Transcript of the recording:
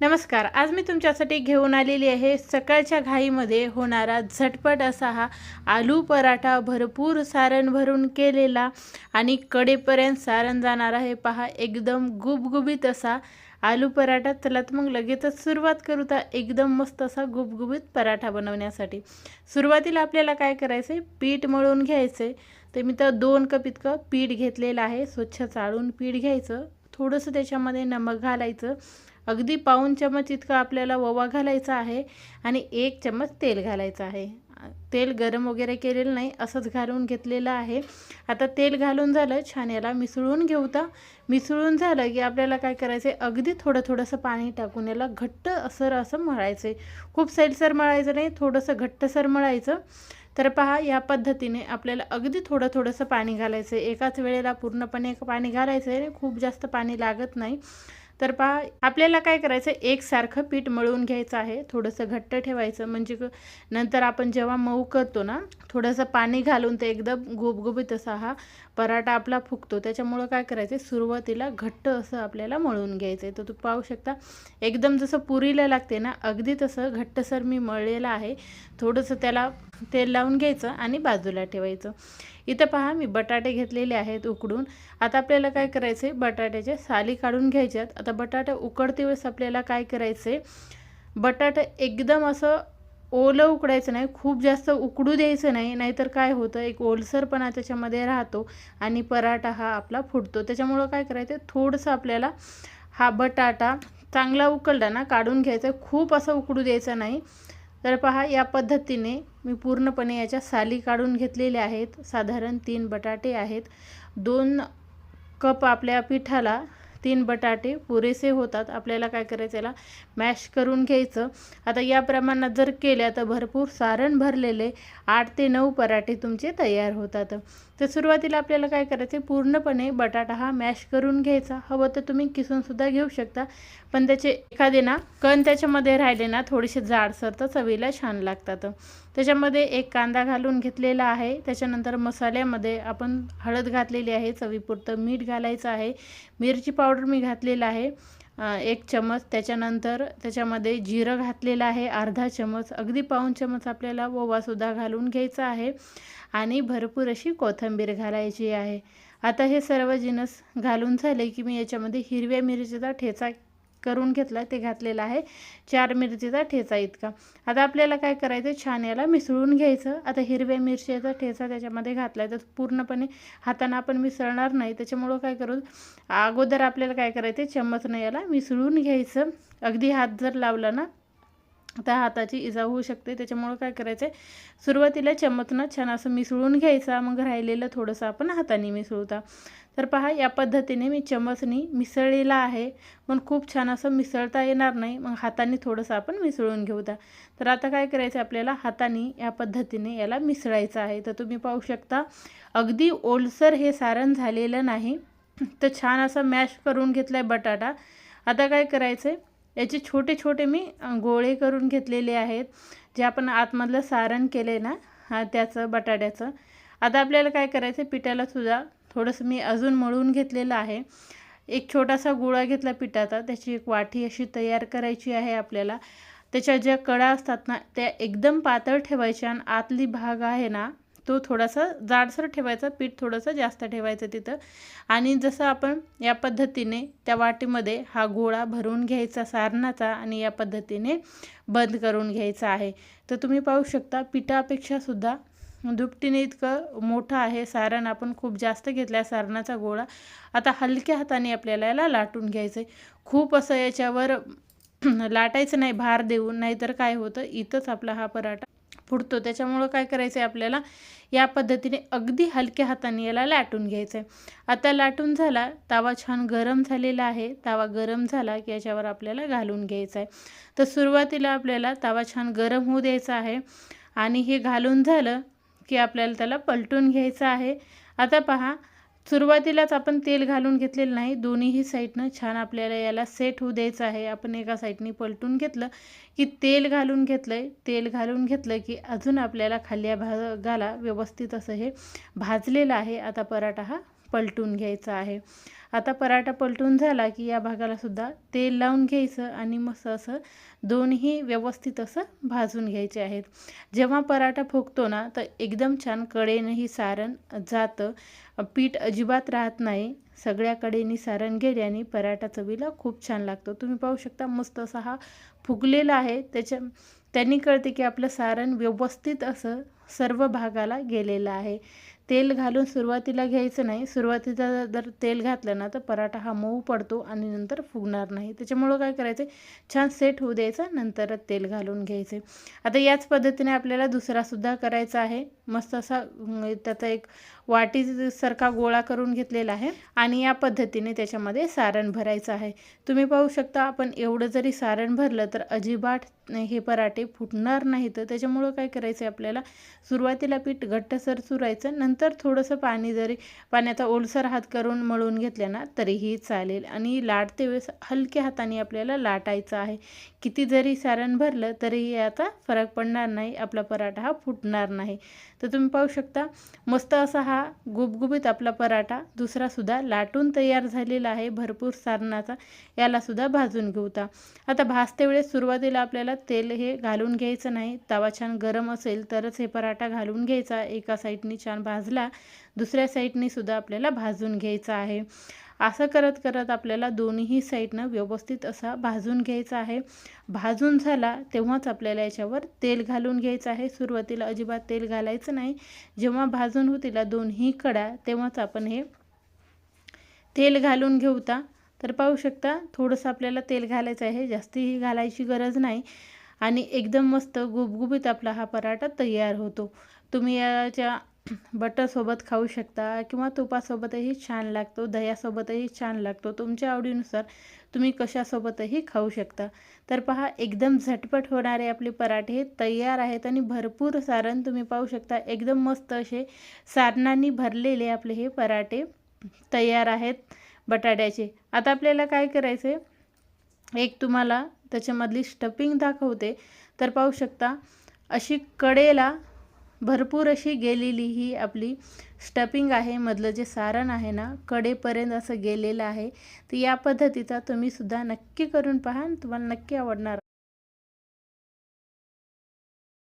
नमस्कार आज मी तुमच्यासाठी घेऊन आलेली आहे सकाळच्या घाईमध्ये होणारा झटपट असा हा आलू पराठा भरपूर सारण भरून केलेला आणि कडेपर्यंत सारण जाणार आहे. पहा एकदम गुबगुबीत असा आलू पराठा. चला तर मग लगेचच सुरुवात करू तर एकदम मस्त असा गुबगुबीत पराठा बनवण्यासाठी. सुरुवातीला आपल्याला काय करायचं आहे? पीठ मळून घ्यायचं आहे तर मी तर दोन कप इतकं पीठ घेतलेलं आहे. स्वच्छ चाळून पीठ घ्यायचं. थोडंसं त्याच्यामध्ये नमक घालायचं. अगदी पाऊन चमच इतकं आपल्याला ओवा घालायचा आहे आणि एक चमच तेल घालायचं आहे. तेल गरम वगैरे केलेलं नाही असंच घालून घेतलेलं आहे. आता तेल घालून झालं छान याला मिसळून घेऊ तर मिसळून झालं की आपल्याला काय करायचं आहे अगदी थोडं थोडंसं पाणी टाकून याला घट्ट असर असं मळायचं आहे खूप सैलसर मळायचं नाही थोडंसं घट्टसर मळायचं. तर पहा या पद्धतीने आपल्याला अगदी थोडं थोडंसं पाणी घालायचं आहे एकाच वेळेला पूर्णपणे पाणी घालायचं आहे खूप जास्त पाणी लागत नाही. तर पहा आपल्याला काय करायचं एकसारखं पीठ मळून घ्यायचं आहे थोडंसं घट्ट ठेवायचं म्हणजे नंतर आपण जेव्हा मऊ करतो ना थोडंसं पाणी घालून ते एकदम गुबगुबीत असा हा पराठा आपला फुगतो. त्याच्यामुळं काय करायचं सुरुवातीला घट्ट असं आपल्याला मळून घ्यायचं आहे तर तू पाहू शकता एकदम जसं पुरीला लागते ना अगदी तसं घट्टसर मी मळलेलं आहे. थोडंसं त्याला तेल लावून घ्यायचं आणि बाजूला ठेवायचं. इथं पहा मी बटाटे घेतलेले आहेत उकडून. आता आपल्याला काय करायचं आहे बटाट्याच्या साली काढून घ्यायच्यात. आता बटाटा उकडते वेळेस आपल्याला काय करायचं आहे बटाटा एकदम असं ओलं उकडायचं नाही खूप जास्त उकडू द्यायचं नाही नाहीतर काय होतं? एक ओलसरपणा त्याच्यामध्ये राहतो आणि पराठा हा आपला फुटतो. त्याच्यामुळं काय करायचं थोडंसं आपल्याला हा बटाटा चांगला उकळला ना काढून घ्यायचा खूप असं उकडू द्यायचं नाही. तर पहा या पद्धतीने मी पूर्णपणे याच्या साली काढून घेतलेल्या आहेत. साधारण तीन बटाटे आहेत. दोन कप आपल्या पिठाला तीन बटाटे पुरेसे होतात. आपल्याला काय करायचं याला? मॅश करून घ्यायचं. आता या प्रमाणात जर केल्या तर भरपूर सारण भरलेले आठ ते नऊ पराठे तुमचे तयार होतात. तर सुरुवातीला आपल्याला काय करायचं पूर्णपणे बटाटा हा मॅश करून घ्यायचा. हवं तर तुम्ही किसूनसुद्धा घेऊ शकता. पण त्याचे एखादे ना कण त्याच्यामध्ये राहिले ना थोडेसे जाडसर तर चवीला छान लागतात. त्याच्यामध्ये एक कांदा घालून घेतलेला आहे. त्याच्यानंतर मसाल्यामध्ये आपण हळद घातलेली आहे चवीपुरतं मीठ घालायचं आहे. मिरची पावडर मी घातलेला आहे एक चमच त्याच्यानंतर त्याच्यामध्ये जिरं घातलेलं आहे अर्धा चमच अगदी पाऊन चमच आपल्याला ओवासुद्धा घालून घ्यायचा आहे आणि भरपूर अशी कोथिंबीर घालायची आहे. आता हे सर्व जिनस घालून झाले की मी याच्यामध्ये हिरव्या मिरचीचा ठेचा करून घेतला ते घातलेलं आहे. चार मिरचीचा ठेचा इतका. आता आपल्याला काय करायचं छान याला मिसळून घ्यायचं. आता हिरव्या मिरचीचा ठेचा त्याच्यामध्ये घातला आहे तर पूर्णपणे हातानं आपण मिसळणार नाही. त्याच्यामुळं काय करू? अगोदर आपल्याला काय करायचं चम्मचनं याला मिसळून घ्यायचं. अगदी हात जर लावला ना त्या हाताची इजा होऊ शकते. त्याच्यामुळं काय करायचं आहे सुरुवातीला चमचनं छान असं मिसळून घ्यायचा. मग राहिलेलं थोडंसं आपण हाताने मिसळूता. तर पहा या पद्धतीने मी चमचनी मिसळलेला आहे. पण खूप छान असं मिसळता येणार नाही. मग हाताने थोडंसं आपण मिसळून घेऊता तर आता काय करायचं आपल्याला? हाताने या पद्धतीने याला मिसळायचं आहे. तर तुम्ही पाहू शकता अगदी ओलसर हे सारण झालेलं नाही. तर छान असं मॅश करून घेतला आहे बटाटा. आता काय करायचं आहे याचे छोटे छोटे मी गोळे करून घेतलेले आहेत. जे आपण आतमधलं सारण केले ना हा त्याचं बटाट्याचं. आता आपल्याला काय करायचं पिठाला सुद्धा थोडंसं मी अजून मळून घेतलेलं आहे. एक छोटासा गोळा घेतला पिठाचा त्याची एक वाटी अशी तयार करायची आहे आपल्याला. त्याच्या ज्या कडा असतात ना त्या एकदम पातळ ठेवायच्या आणि आतली भाग आहे ना तो थोडासा जाडसर ठेवायचा पीठ थोडंसं जास्त ठेवायचं तिथं. आणि जसं आपण या पद्धतीने त्या वाटीमध्ये हा गोळा भरून घ्यायचा सारणाचा आणि या पद्धतीने बंद करून घ्यायचा आहे. तर तुम्ही पाहू शकता पिठापेक्षासुद्धा दुपटीने इतकं मोठं आहे सारण. आपण खूप जास्त घेतलं आहे सारणाचा गोळा. आता हलक्या हाताने आपल्याला याला लाटून घ्यायचं आहे खूप असं याच्यावर लाटायचं नाही भार देऊन. नाहीतर काय होतं इथंच आपला हा पराठा फुटतो. त्याच्यामुळं काय करायचं आहे आपल्याला? या पद्धतीने अगदी हलक्या हाताने याला लाटून घ्यायचं आहे आता लाटून झाला तावा छान गरम झालेला आहे. तावा गरम झाला की याच्यावर आपल्याला घालून घ्यायचा आहे तर सुरुवातीला आपल्याला तावा छान गरम होऊ द्यायचा आहे आणि हे घालून झालं की आपल्याला त्याला पलटून घ्यायचं आहे. आता पहा सुरुवातीलाच आपण तेल घालून घेतलेलं नाही. दोन्हीही साईडनं छान आपल्याला याला सेट होऊ द्यायचं आहे. आपण एका साईडनी पलटून घेतलं की तेल घालून घेतलं आहे तेल घालून घेतलं की अजून आपल्याला खाल्ल्या भागाला व्यवस्थित असं हे भाजलेलं आहे. आता पराठा हा पलटून घ्यायचा आहे. आता पराठा पलटून झाला की या भागाला सुद्धा तेल लावून घ्यायचं आणि मस्त असं दोन्ही व्यवस्थित असं भाजून घ्यायचे आहेत. जेव्हा पराठा फुगतो ना तर एकदम छान कडेनंही सारण जातं. पीठ अजिबात राहत नाही. सगळ्याकडेनी सारण गेल्याने पराठा चवीला खूप छान लागतो. तुम्ही पाहू शकता मस्त असा हा फुगलेला आहे. त्याच्या त्यांनी कळते की आपलं सारण व्यवस्थित असं सर्व भागाला गेलेलं आहे. तेल घालून सुरुवातीला घ्यायचं नाही. सुरुवातीला जर तेल घातलं ना तर पराठा हा मऊ पडतो आणि नंतर फुगणार नाही. त्याच्यामुळं काय करायचं छान सेट होऊ द्यायचं नंतर तेल घालून घ्यायचे. आता याच पद्धतीने आपल्याला दुसरासुद्धा करायचा आहे. मस्त असा त्याचा एक वाटीसारखा गोळा करून घेतलेला आहे आणि या पद्धतीने त्याच्यामध्ये सारण भरायचं आहे. तुम्ही पाहू शकता आपण एवढं जरी सारण भरलं तर अजिबात हे पराठे फुटणार नाही तर त्याच्यामुळं काय करायचं आहे आपल्याला? सुरुवातीला पीठ घट्टसर चुरायचं नंतर थोडंसं पाणी जरी पाण्याचा ओलसर हात करून मळून घेतल्या ना तरीही चालेल. आणि लाटते वेळेस हलक्या हाताने आपल्याला लाटायचं आहे. किती जरी सारण भरलं तरीही आता फरक पडणार नाही आपला पराठा हा फुटणार नाही. तर तुम्ही पाहू शकता मस्त असा हा गुबगुबीत आपला पराठा दुसरासुद्धा लाटून तयार झालेला आहे भरपूर सारणाचा. यालासुद्धा भाजून घेऊता आता भाजते वेळेस सुरुवातीला आपल्याला तेल हे घालून घ्यायचं नाही. तवा छान गरम असेल तरच हे पराठा घालून घ्यायचा. एका साईडनी छान भाजला दुसऱ्या साईडनी सुद्धा आपल्याला भाजून घ्यायचा आहे. असं करत करत आपल्याला दोन्ही साईडनं व्यवस्थित असा भाजून घ्यायचा आहे. भाजून झाला तेव्हाच आपल्याला याच्यावर तेल घालून घ्यायचं आहे. सुरुवातीला अजिबात तेल घालायचं नाही. जेव्हा भाजून होतील दोन्ही कडा तेव्हाच आपण हे तेल घालून घेऊता तर पाहू शकता थोडंसं आपल्याला तेल घालायचं आहे. जास्तीही घालायची गरज नाही. आणि एकदम मस्त गुबगुबीत आपला हा पराठा तयार होतो. तुम्ही याच्या बटरसोबत खाऊ शकता किंवा तुपासोबतही छान लागतो दह्यासोबतही छान लागतो. तुमच्या आवडीनुसार तुम्ही कशासोबतही खाऊ शकता. तर पहा एकदम झटपट होणारे आपले पराठे तयार आहेत आणि भरपूर सारण तुम्ही पाहू शकता. एकदम मस्त असे सारणांनी भरलेले आपले हे पराठे तयार आहेत बटाट्याचे. आता आपल्याला काय करायचे एक तुम्हाला त्याच्यामधली स्टपिंग दाखवते. तर पाहू शकता अशी कडेला भरपूर अशी गेलेली ही आपली स्टपिंग आहे. मधलं जे सारण आहे ना कडेपर्यंत असं गेलेलं आहे. तर या पद्धतीचा तुम्ही सुद्धा नक्की करून पहा तुम्हाला नक्की आवडणार